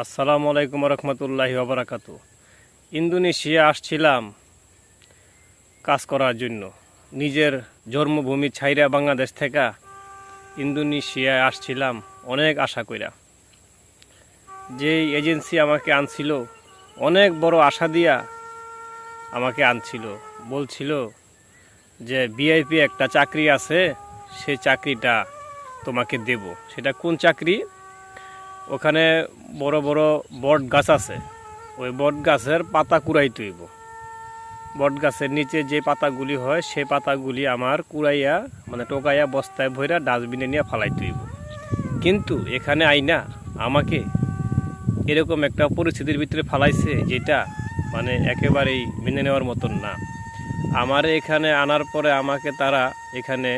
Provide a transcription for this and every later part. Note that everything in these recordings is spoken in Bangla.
আসসালামু আলাইকুম রহমতুল্লাহি ওবরাকাত ইন্দোনেশিয়া আসছিলাম কাজ করার জন্য। নিজের জন্মভূমি ছাইরা বাংলাদেশ থেকে ইন্দোনেশিয়ায় আসছিলাম অনেক আশা কইরা। যেই এজেন্সি আমাকে আনছিল, অনেক বড় আশা দিয়া আমাকে আনছিল। বলছিল যে বিআইপি একটা চাকরি আছে, সে চাকরিটা তোমাকে দেব। সেটা কোন চাকরি? ওখানে বড় বড় বট গাছ আছে। ওই বট গাছের পাতা কুড়াই তুইব। বট গাছের নিচে যে পাতাগুলি হয় সেই পাতাগুলি আমার কুড়াইয়া মানে টোকাইয়া বস্তায় ভইরা ডাস্টবিনে নিয়ে ফালাই তুইব। কিন্তু এখানে আইনা আমাকে এরকম একটা পরিস্থিতির ভিতরে ফালাইছে যেটা মানে একেবারেই মেনে নেওয়ার মতন না। আমার এখানে আনার পরে আমাকে তারা এখানে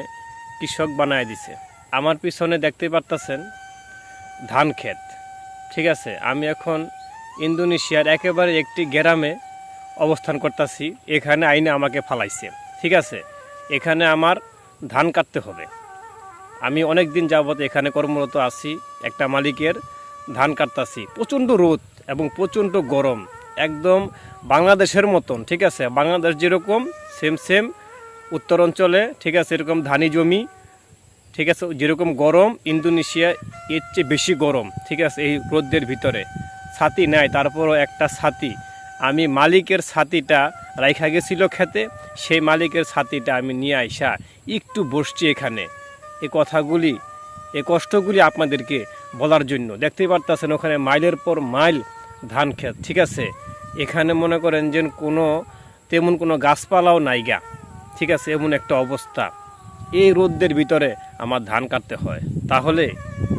কৃষক বানায় দিছে। আমার পিছনে দেখতে পারতেছেন ধান ক্ষেত ঠিক আছে, আমি এখন ইন্দোনেশিয়ার একেবারে একটি গ্রামে অবস্থান করতেছি, এখানে আইনে আমাকে ফালাইছে। ঠিক আছে, এখানে আমার ধান কাটতে হবে। আমি অনেক দিন যাবৎ এখানে কর্মরত আছি, একটা মালিকের ধান কাটতাছি। প্রচণ্ড রোদ এবং প্রচণ্ড গরম, একদম বাংলাদেশের মতন, ঠিক আছে? বাংলাদেশ যেরকম সেম সেম উত্তর অঞ্চলে, ঠিক আছে, এরকম ধানি জমি ঠিক আছে? যেরকম গরম, ইন্দোনেশিয়া এর চেয়ে বেশি গরম, ঠিক আছে? এই রোদ্রের ভিতরে। ছাতি নাই, তারপরও একটা ছাতি। আমি মালিকের ছাতিটা রাইখা গেছিল খেতে, সেই মালিকের ছাতিটা আমি নিয়ে আইসা একটু বসছি এখানে। এ কথাগুলি, এ কষ্টগুলি আপনাদেরকে বলার জন্য। দেখতেই পারতেছেন, ওখানে মাইলের পর মাইল ধান ক্ষেত ঠিক আছে? এখানে মনে করেন যে কোনো, তেমন কোনো গাছপালাও নাই গা, ঠিক আছে? এমন একটা অবস্থা। এই রোদ্রের ভিতরে আমার ধান কাটতে হয়। তাহলে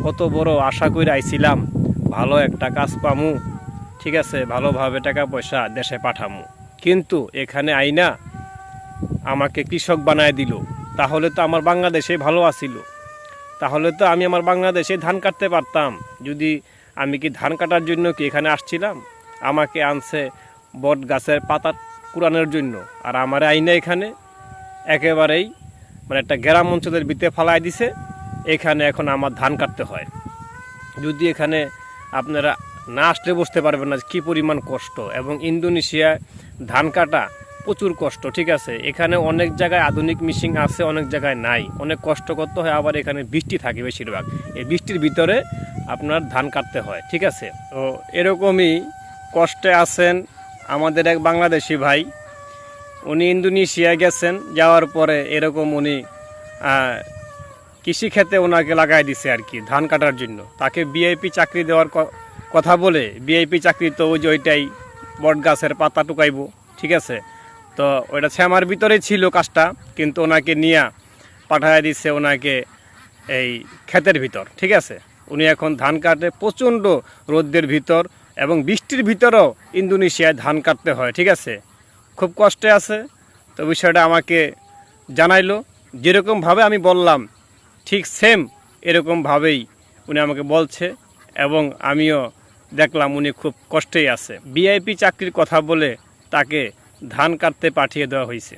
কত বড় আশা করে আইছিলাম, ভালো একটা কাজ পামু, ঠিক আছে, ভালোভাবে টাকা পয়সা দেশে পাঠামু। কিন্তু এখানে আইনা আমাকে কৃষক বানায় দিল। তাহলে তো আমার বাংলাদেশে ভালো আসিল তাহলে তো আমি আমার বাংলাদেশে ধান কাটতে পারতাম। যদি আমি কি ধান কাটার জন্য কি এখানে আসছিলাম? আমাকে আনছে বট গাছের পাতা কুড়ানোর জন্য। আর আমার আইনা এখানে একেবারেই মানে একটা গ্রাম অঞ্চলের ভিতরে ফালাই দিছে, এখানে এখন আমার ধান কাটতে হয়। যদি এখানে আপনারা না আসলে বুঝতে পারবেন না কী পরিমাণ কষ্ট, এবং ইন্দোনেশিয়ায় ধান কাটা প্রচুর কষ্ট, ঠিক আছে? এখানে অনেক জায়গায় আধুনিক মেশিন আছে, অনেক জায়গায় নাই। অনেক কষ্ট করতে হয়, আবার এখানে বৃষ্টি থাকে বেশিরভাগ। এই বৃষ্টির ভিতরে আপনার ধান কাটতে হয়, ঠিক আছে? তো এরকমই কষ্টে আছেন আমাদের এক বাংলাদেশি ভাই। উনি ইন্দোনেশিয়া গেছেন, যাওয়ার পরে এরকম উনি কৃষিক্ষেত্রে ওনাকে লাগাই দিছে আর কি, ধান কাটার জন্য। তাকে বিআইপি চাকরি দেওয়ার কথা বলে বিআইপি চাকরি তো ওই যে ওইটাই, বট গাছের পাতা টুকাইবো, ঠিক আছে? তো ওইটা শ্যামার ভিতরেই ছিল কাজটা, কিন্তু ওনাকে নিয়ে পাঠায় দিচ্ছে ওনাকে এই ক্ষেতের ভিতর, ঠিক আছে? উনি এখন ধান কাটে প্রচণ্ড রোদ্রের ভিতর এবং বৃষ্টির ভিতরেও ইন্দোনেশিয়ায় ধান কাটতে হয়, ঠিক আছে? খুব কষ্টে আছে, তো বিষয়টা আমাকে জানাইলো। যেরকমভাবে আমি বললাম, ঠিক সেম এরকমভাবেই উনি আমাকে বলছে এবং আমিও দেখলাম উনি খুব কষ্টেই আছে। বিআইপি চাকরির কথা বলে তাকে ধান কাটতে পাঠিয়ে দেওয়া হয়েছে।